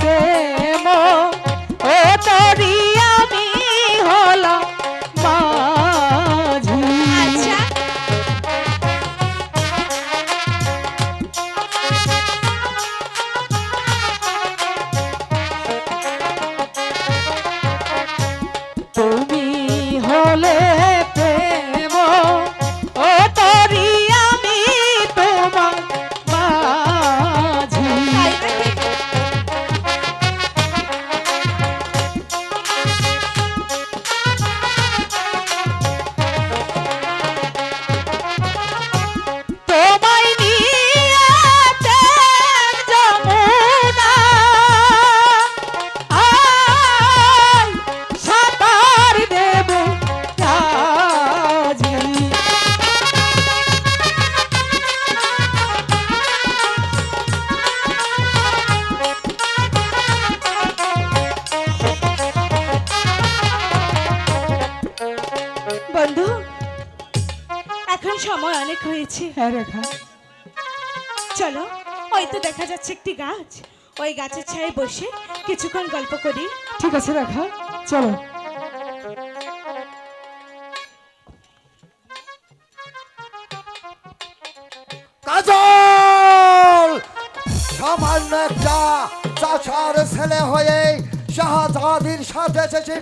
প্রেম বন্ধু এখন সময় অনেক হয়েছে। হ্যাঁ রেখা। চলো ওই তো দেখা যাচ্ছে একটি গাছ। ওই গাছের ছায় বসে কিছুক্ষণ গল্প করি। ঠিক আছে রেখা। চলো। কাজল! সামান্য একটা চাষার ছেলে হয়ে শাহজাদির সাথে এসেছে।